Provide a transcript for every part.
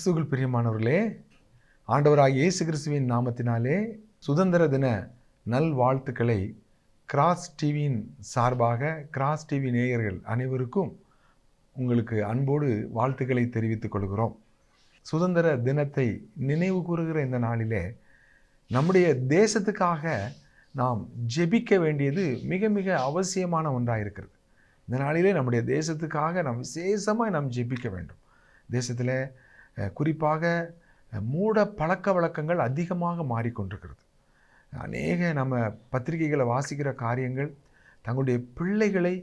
கிறிஸ்துகள் பிரியமானவர்களே ஆண்டவராக இயேசு கிறிஸ்துவின் நாமத்தினாலே சுதந்திர தின நல் வாழ்த்துக்களை கிராஸ் டிவியின் சார்பாக கிராஸ் டிவி நேயர்கள் அனைவருக்கும் உங்களுக்கு அன்போடு வாழ்த்துக்களை தெரிவித்துக் கொள்கிறோம். சுதந்திர தினத்தை நினைவு கூறுகிற இந்த நாளிலே நம்முடைய தேசத்துக்காக நாம் ஜெபிக்க வேண்டியது மிக மிக அவசியமான ஒன்றாக இருக்கிறது இந்த நாளிலே நம்முடைய தேசத்துக்காக நாம் விசேஷமாக நாம் ஜெபிக்க வேண்டும். தேசத்தில் குறிப்பாக மூட பழக்க வழக்கங்கள் அதிகமாக மாறிக்கொண்டிருக்கிறது. அநேக நம்ம பத்திரிகைகளை வாசிக்கிற காரியங்கள் தங்களுடைய பிள்ளைகளை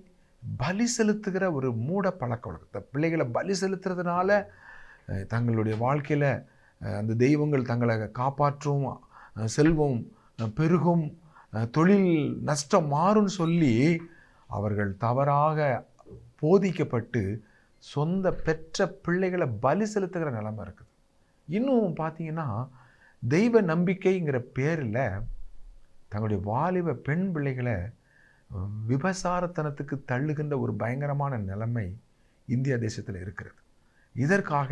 பலி செலுத்துகிற ஒரு மூட பழக்க வழக்கத்தை பிள்ளைகளை பலி செலுத்துறதுனால தங்களுடைய வாழ்க்கையில் அந்த தெய்வங்கள் தங்களை காப்பாற்றும் செல்வம் பெருகும் தொழில் நஷ்டம் மாறும்னு சொல்லி அவர்கள் தவறாக போதிக்கப்பட்டு சொந்த பெற்ற பிள்ளைகளை பலி செலுத்துகிற நிலமை இருக்குது. இன்னும் பார்த்தீங்கன்னா தெய்வ நம்பிக்கைங்கிற பேரில் தங்களுடைய வாலிப பெண் பிள்ளைகளை விபசாரத்தனத்துக்கு தள்ளுகின்ற ஒரு பயங்கரமான நிலைமை இந்தியா தேசத்தில் இருக்கிறது. இதற்காக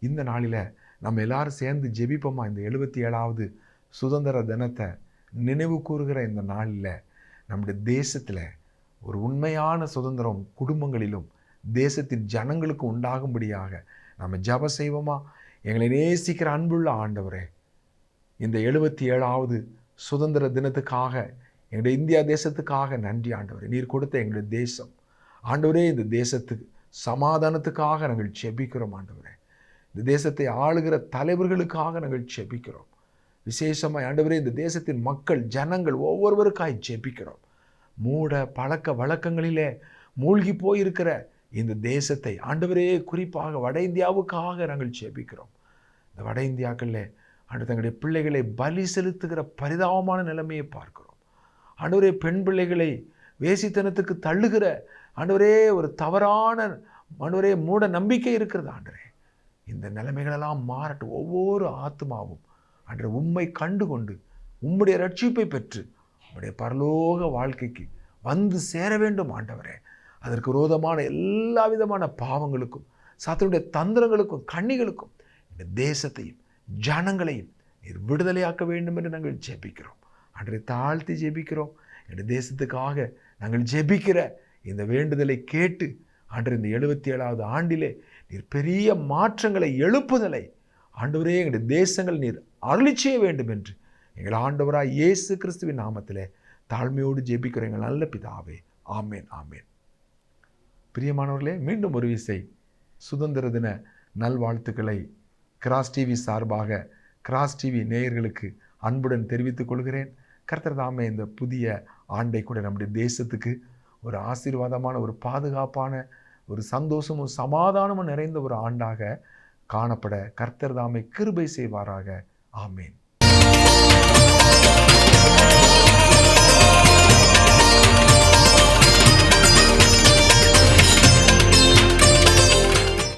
இந்த நாளில் நம்ம எல்லாரும் சேர்ந்து ஜெபிப்போமா? இந்த எழுபத்தி ஏழாவது சுதந்திர தினத்தை நினைவு கூறுகிற இந்த நாளில் நம்முடைய தேசத்தில் ஒரு உண்மையான சுதந்திரம் குடும்பங்களிலும் தேசத்தின் ஜனங்களுக்கு உண்டாகும்படியாக நம்ம ஜப செய்வோமா? எங்களை நேசிக்கிற அன்புள்ள ஆண்டவரே இந்த எழுபத்தி ஏழாவது சுதந்திர தினத்துக்காக எங்களுடைய இந்தியா தேசத்துக்காக நன்றி ஆண்டவரே. நீர் கொடுத்த எங்களுடைய தேசம். ஆண்டவரே இந்த தேசத்துக்கு சமாதானத்துக்காக நாங்கள் ஜெபிக்கிறோம் ஆண்டவரே. இந்த தேசத்தை ஆளுகிற தலைவர்களுக்காக நாங்கள் ஜெபிக்கிறோம். விசேஷமாக ஆண்டவரே இந்த தேசத்தின் மக்கள் ஜனங்கள் ஒவ்வொருவருக்காய் ஜெபிக்கிறோம். மூட பழக்க வழக்கங்களிலே மூழ்கி போயிருக்கிற இந்த தேசத்தை ஆண்டவரே குறிப்பாக வட இந்தியாவுக்காக நாங்கள் ஜெபிக்கிறோம். இந்த வட இந்தியாக்களில் ஆண்டு தங்களுடைய பிள்ளைகளை பலி செலுத்துகிற பரிதாபமான நிலைமையை பார்க்கிறோம். ஆண்டவரே பெண் பிள்ளைகளை வேசித்தனத்துக்கு தள்ளுகிற ஆண்டவரே ஒரு தவறான ஆண்டவரே மூட நம்பிக்கை இருக்கிறது ஆண்டரே இந்த நிலைமைகளெல்லாம் மாறட்டும். ஒவ்வொரு ஆத்மாவும் அன்று உண்மை கண்டு கொண்டு உம்முடைய ரட்சிப்பை பெற்று உம்முடைய பரலோக வாழ்க்கைக்கு வந்து சேர வேண்டும் ஆண்டவரே. அதற்கு விரோதமான எல்லா விதமான பாவங்களுக்கும் சாத்தனுடைய தந்திரங்களுக்கும் கண்ணிகளுக்கும் இந்த தேசத்தையும் ஜனங்களையும் நீர் விடுதலையாக்க வேண்டும் என்று நாங்கள் ஜெபிக்கிறோம். அன்றை தாழ்த்தி ஜெபிக்கிறோம். எங்கள் தேசத்துக்காக நாங்கள் ஜெபிக்கிற இந்த வேண்டுதலை கேட்டு அன்று இந்த எழுபத்தி ஏழாவது ஆண்டிலே நீர் பெரிய மாற்றங்களை எழுப்புதலை ஆண்டவரே எங்களுடைய தேசங்கள் நீர் அருளி செய்ய வேண்டும் என்று எங்கள் ஆண்டவராக இயேசு கிறிஸ்துவின் நாமத்தில் தாழ்மையோடு ஜெபிக்கிறோம். எங்கள் நல்ல பிதாவே ஆமேன் ஆமேன். பிரியமானவர்களே மீண்டும் ஒரு விசை சுதந்திர தின நல்வாழ்த்துக்களை கிராஸ் டிவி சார்பாக கிராஸ் டிவி நேயர்களுக்கு அன்புடன் தெரிவித்துக் கொள்கிறேன். கர்த்தர் தாமே இந்த புதிய ஆண்டை கூட நம்முடைய தேசத்துக்கு ஒரு ஆசீர்வாதமான ஒரு பாதுகாப்பான ஒரு சந்தோஷமும் சமாதானமும் நிறைந்த ஒரு ஆண்டாக காணப்பட கர்த்தர் தாமே கிருபை செய்வாராக. ஆமேன்.